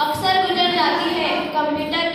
अक्सर गुजर जाती है कंप्यूटर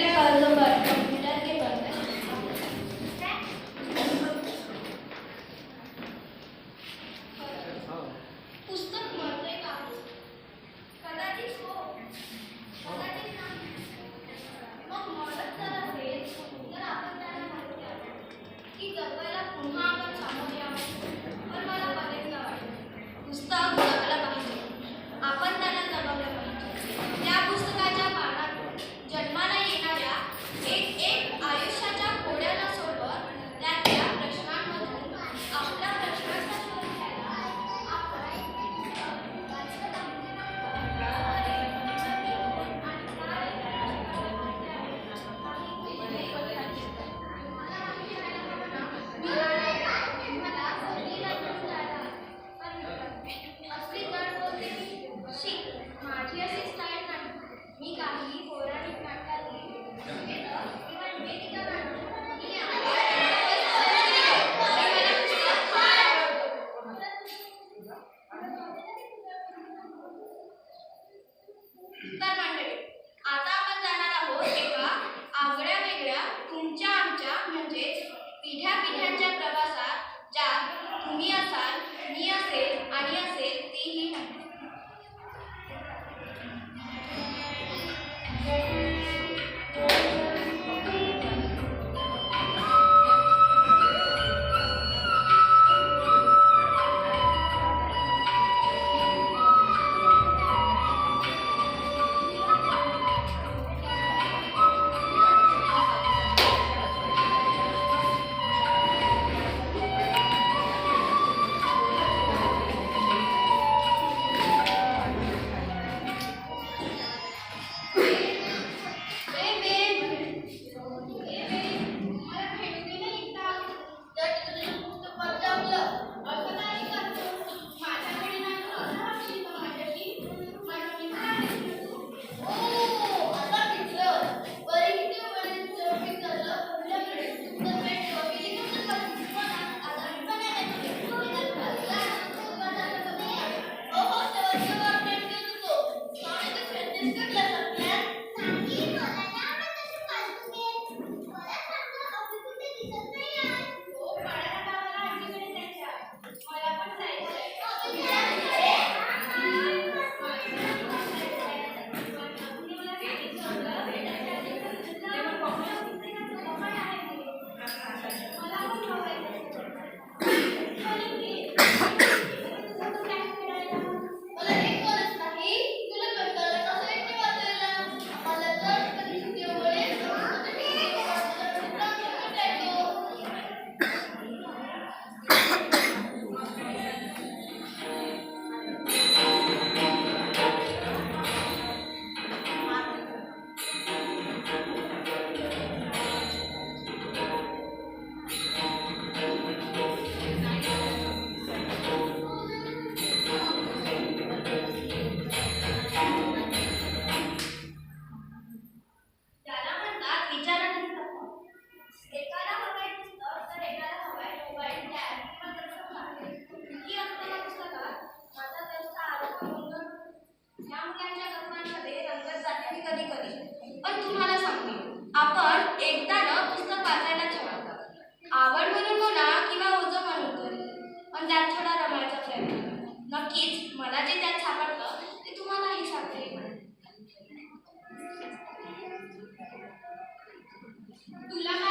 तर मंडळी आता आपण जाणार आहोत एका आगळ्या वेगळ्या तुमच्या आमच्या म्हणजेच पिढ्या पिढ्यांच्या प्रवासात ज्यात तुम्ही असाल मी असेल आणि असेल तीही म्हणतो to learn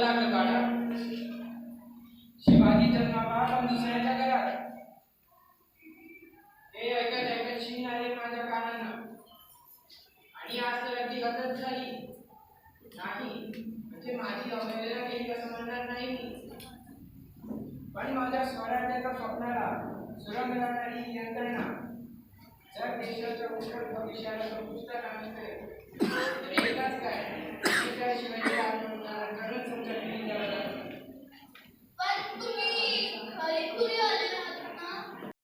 अगला नगाड़ा शिवाजी जन्माबाद और दुसऱ्याच्या घरात हे ऐकत ऐकत शिन आले माझ्या कानांना। आणि आज तर अगदी गतच झाली. नाही, म्हणजे माझी अवहेलना केली असं म्हणणार नाही पण माझ्या स्वराज्याच्या स्वप्नाला सुरंग जाणारी यंत्रणा जर देशाच्या उज्ज्वल भविष्याला संपुष्टात आणते तर एकाच काय? शिवाजी